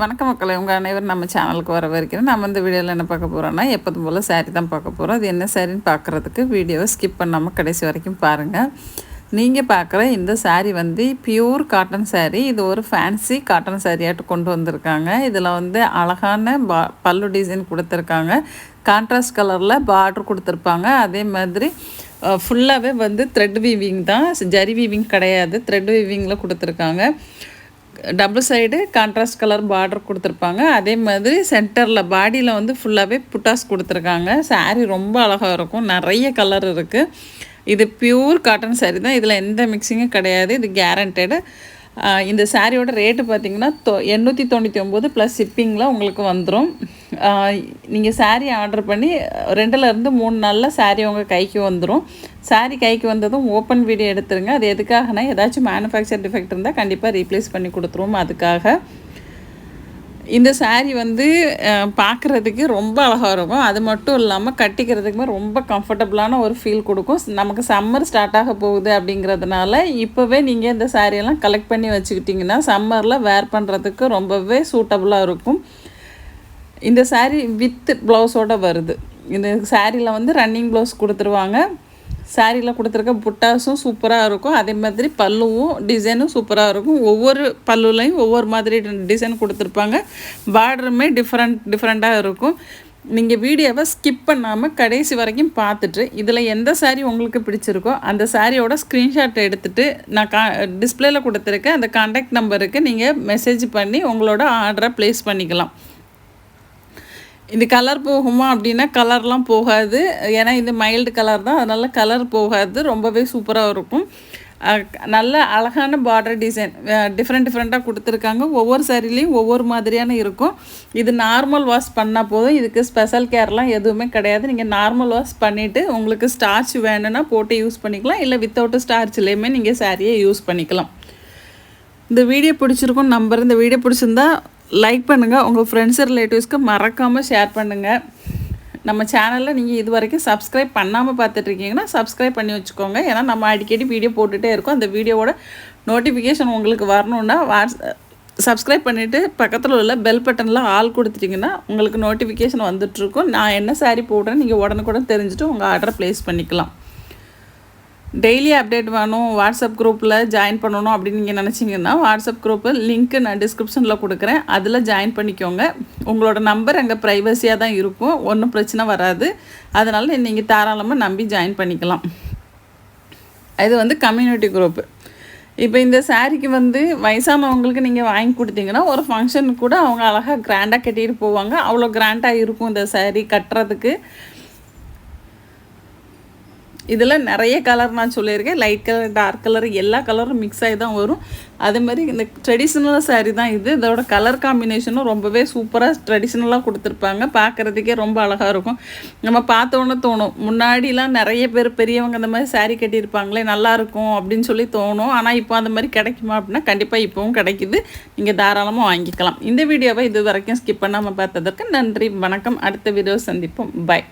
வணக்கம் மக்களை உங்கள் அனைவரும் நம்ம சேனலுக்கு வர வரைக்கும் நம்ம இந்த வீடியோவில் என்ன பார்க்க போகிறோம்னா எப்போதும் போல் சாரீ தான் பார்க்க போகிறோம் அது என்ன சாரின்னு பார்க்குறதுக்கு வீடியோவை ஸ்கிப் பண்ணாமல் கடைசி வரைக்கும் பாருங்கள் நீங்கள் பார்க்குற இந்த சாரீ வந்து பியூர் காட்டன் சாரீ இது ஒரு ஃபேன்சி காட்டன் சாரியாட்டு கொண்டு வந்திருக்காங்க. இதில் வந்து அழகான பா பல்லு டிசைன் கொடுத்துருக்காங்க. கான்ட்ராஸ்ட் கலரில் பார்டர் கொடுத்துருப்பாங்க. அதே மாதிரி ஃபுல்லாகவே வந்து த்ரெட் வீவிங் தான். ஜரி வீவிங் கிடையாது. த்ரெட் வீவிங்கில் கொடுத்துருக்காங்க. Double side contrast colour border கொடுத்துருப்பாங்க. அதே மாதிரி சென்டரில் பாடியில் வந்து ஃபுல்லாகவே புட்டாஸ் கொடுத்துருக்காங்க. சாரீ ரொம்ப அழகாக இருக்கும். நிறைய கலர் இருக்குது இது பியூர் காட்டன் சாரீ தான். இதில் எந்த மிக்சிங்கும் கிடையாது. இது கேரண்டடு இந்த சாரியோட ரேட்டு பார்த்திங்கன்னா தொ எண்ணூற்றி தொண்ணூற்றி ஒம்பது ப்ளஸ் ஷிப்பிங்கில் உங்களுக்கு வந்துடும் நீங்கள் சாரீ ஆர்டர் பண்ணி ரெண்டுலேருந்து மூணு நாளில் சாரீ உங்கள் கைக்கு வந்துடும் சாரீ கைக்கு வந்ததும் ஓப்பன் வீடியோ எடுத்துருங்க. அது எதுக்காகனா ஏதாச்சும் மேனுஃபேக்சர் டிஃபெக்ட் இருந்தால் கண்டிப்பாக ரீப்ளேஸ் பண்ணி கொடுத்துருவோம் அதுக்காக. இந்த சாரீ வந்து பார்க்குறதுக்கு ரொம்ப அழகாக இருக்கும். அது மட்டும் இல்லாமல் கட்டிக்கிறதுக்குமே ரொம்ப கம்ஃபர்டபுளான ஒரு ஃபீல் கொடுக்கும். நமக்கு சம்மர் ஸ்டார்ட் ஆக போகுது அப்படிங்கிறதுனால இப்போவே நீங்கள் இந்த சாரியெல்லாம் கலெக்ட் பண்ணி வச்சுக்கிட்டிங்கன்னா சம்மரில் வேர் பண்ணுறதுக்கு ரொம்பவே சூட்டபுளாக இருக்கும். இந்த சாரீ வித் ப்ளவுஸோடு வருது. இந்த சாரியில் வந்து ரன்னிங் ப்ளவுஸ் கொடுத்துருவாங்க. சாரியில் கொடுத்துருக்க புட்டாஸும் சூப்பராக இருக்கும். அதே மாதிரி பல்லுவும் டிசைனும் சூப்பராக இருக்கும். ஒவ்வொரு பல்லுலையும் ஒவ்வொரு மாதிரி டிசைன் கொடுத்துருப்பாங்க. பார்டருமே டிஃப்ரெண்ட் டிஃப்ரெண்ட்டாக இருக்கும். நீங்கள் வீடியோவை ஸ்கிப் பண்ணாமல் கடைசி வரைக்கும் பார்த்துட்டு இதில் எந்த சாரீ உங்களுக்கு பிடிச்சிருக்கோ அந்த சாரியோட ஸ்க்ரீன்ஷாட் எடுத்துகிட்டு நான் கா டிஸ்பிளேயில் கொடுத்துருக்கேன் அந்த காண்டாக்ட் நம்பருக்கு நீங்கள் மெசேஜ் பண்ணி உங்களோட ஆர்டரை ப்ளேஸ் பண்ணிக்கலாம். இந்த கலர் போகுமா அப்படின்னா கலர்லாம் போகாது. ஏன்னா இது மைல்டு கலர் தான். அதனால் கலர் போகாது. ரொம்பவே சூப்பராக இருக்கும். நல்ல அழகான பார்டர் டிசைன் டிஃப்ரெண்ட் டிஃப்ரெண்ட்டாக கொடுத்துருக்காங்க. ஒவ்வொரு சரிலையும் ஒவ்வொரு மாதிரியான இருக்கும். இது நார்மல் வாஷ் பண்ணால் போதும். இதுக்கு ஸ்பெஷல் கேர்லாம் எதுவுமே கிடையாது. நீங்கள் நார்மல் வாஷ் பண்ணிவிட்டு உங்களுக்கு ஸ்டார்ச் வேணும்னா போட்டு யூஸ் பண்ணிக்கலாம். இல்லை வித்தவுட்டு ஸ்டார்ச்லேயுமே நீங்கள் சாரியை யூஸ் பண்ணிக்கலாம். இந்த வீடியோ பிடிச்சிருக்கும் நம்பர் இந்த வீடியோ பிடிச்சிருந்தா லைக் பண்ணுங்கள் உங்கள் ஃப்ரெண்ட்ஸ் ரிலேட்டிவ்ஸ்க்கு மறக்காமல் ஷேர் பண்ணுங்கள் நம்ம சேனலில் நீங்கள் இது வரைக்கும் சப்ஸ்கிரைப் பண்ணாமல் பார்த்துட்ருக்கீங்கன்னா சப்ஸ்கிரைப் பண்ணி வச்சுக்கோங்க. ஏன்னா நம்ம அடிக்கடி வீடியோ போட்டுகிட்டே இருக்கோம். அந்த வீடியோவோட நோட்டிஃபிகேஷன் உங்களுக்கு வரணுன்னா வாட்ஸ் சப்ஸ்கிரைப் பண்ணிவிட்டு பக்கத்தில் உள்ள பெல் பட்டனில் ஆள் கொடுத்துட்டிங்கன்னா உங்களுக்கு நோட்டிஃபிகேஷன் வந்துட்டுருக்கும் நான் என்ன சாரீ போடுறேன் நீங்கள் உடனுக்குடன் தெரிஞ்சுட்டு உங்கள் ஆர்டரை ப்ளேஸ் பண்ணிக்கலாம். டெய்லி அப்டேட் வேணும் வாட்ஸ்அப் குரூப்பில் ஜாயின் பண்ணணும் அப்படின்னு நீங்கள் நினச்சிங்கன்னா வாட்ஸ்அப் குரூப்பு லிங்க்கு நான் டிஸ்கிரிப்ஷனில் கொடுக்குறேன். அதில் ஜாயின் பண்ணிக்கோங்க. உங்களோட நம்பர் அங்கே ப்ரைவசியாக தான் இருக்கும். ஒன்றும் பிரச்சனை வராது. அதனால் நீங்கள் தாராளமாக நம்பி ஜாயின் பண்ணிக்கலாம். இது வந்து கம்யூனிட்டி குரூப்பு இப்போ இந்த சாரீக்கு வந்து வயசானவங்களுக்கு நீங்கள் வாங்கி கொடுத்தீங்கன்னா ஒரு ஃபங்க்ஷனுக்கு கூட அவங்க அழகாக கிராண்டாக கட்டிகிட்டு போவாங்க. அவ்வளோ கிராண்டாக இருக்கும் இந்த சாரீ கட்டுறதுக்கு. இதில் நிறைய கலர் நான் சொல்லியிருக்கேன். லைட் கலர் டார்க் கலர் எல்லா கலரும் மிக்ஸ் ஆகி தான் வரும். அதே மாதிரி இந்த ட்ரெடிஷ்னல் சாரீ தான் இது. இதோட கலர் காம்பினேஷனும் ரொம்பவே சூப்பராக ட்ரெடிஷ்னலாக கொடுத்துருப்பாங்க. பார்க்குறதுக்கே ரொம்ப அழகாக இருக்கும். நம்ம பார்த்தோன்னே தோணும். முன்னாடிலாம் நிறைய பேர் பெரியவங்க அந்த மாதிரி சாரீ கட்டியிருப்பாங்களே நல்லாயிருக்கும் அப்படின்னு சொல்லி தோணும். ஆனால் இப்போ அந்த மாதிரி கிடைக்குமா அப்படின்னா கண்டிப்பாக இப்போவும் கிடைக்குது. நீங்கள் தாராளமாக வாங்கிக்கலாம். இந்த வீடியோவை இது வரைக்கும் ஸ்கிப் பண்ணாமல் பார்த்ததற்கு நன்றி. வணக்கம். அடுத்த வீடியோ சந்திப்போம். பாய்